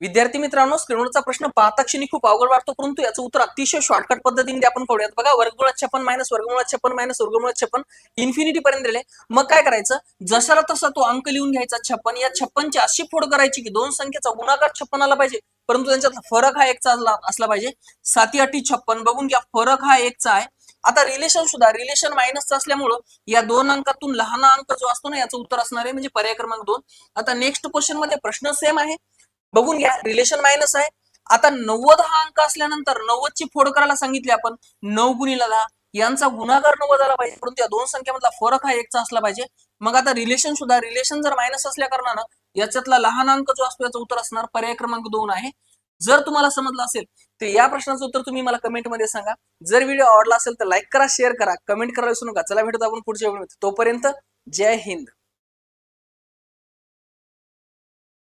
विद्यार्थी मित्रांनो स्क्रीनवरचा प्रश्न पाहता क्षणी खूप अवघड वाटतो परंतु याचं उत्तर अतिशय शॉर्टकट पद्धतीने आपण करूयात. बघा वर्गमुळात छप्पन मायनस वर्गमुळात छप्पन मायनस वर्गमुळात छप्पन इन्फिनिटी पर्यंत दिले मग काय करायचं? जसाला तसा तो अंक लिहून घ्यायचा छप्पन या छप्पनची अशी फोड करायची की दोन संख्येचा गुणाकार छप्पन आला पाहिजे परंतु त्यांच्यात फरक हा एकचा असला असला पाहिजे. साती अटी छप्पन बघून घ्या फरक हा एकचा आहे. आता रिलेशन सुद्धा रिलेशन मायनसचं असल्यामुळं या दोन अंकातून लहान अंक जो असतो ना याचं उत्तर असणार आहे म्हणजे पर्याय क्रमांक दोन. आता नेक्स्ट क्वेश्चनमध्ये प्रश्न सेम आहे. बघून घ्या रिलेशन मायनस आहे. आता नव्वद हा अंक असल्यानंतर नव्वद ची फोड करायला सांगितली आपण नऊ गुणीला दहा. यांचा गुणाकार नव्वद आला पाहिजे परंतु या दोन संख्येमधला फरक हा एकचा असला पाहिजे. मग आता रिलेशन सुद्धा रिलेशन जर मायनस असल्या कारणानं याच्यातला लहान अंक जो असतो याचं उत्तर असणार पर्याय क्रमांक दोन आहे. जर तुम्हाला समजलं असेल तर या प्रश्नाचं उत्तर तुम्ही मला कमेंटमध्ये सांगा. जर व्हिडिओ आवडला असेल तर लाईक करा शेअर करा. कमेंट करायला विसरू नका. चला भेटत आपण पुढच्या व्हिडिओ तोपर्यंत जय हिंद.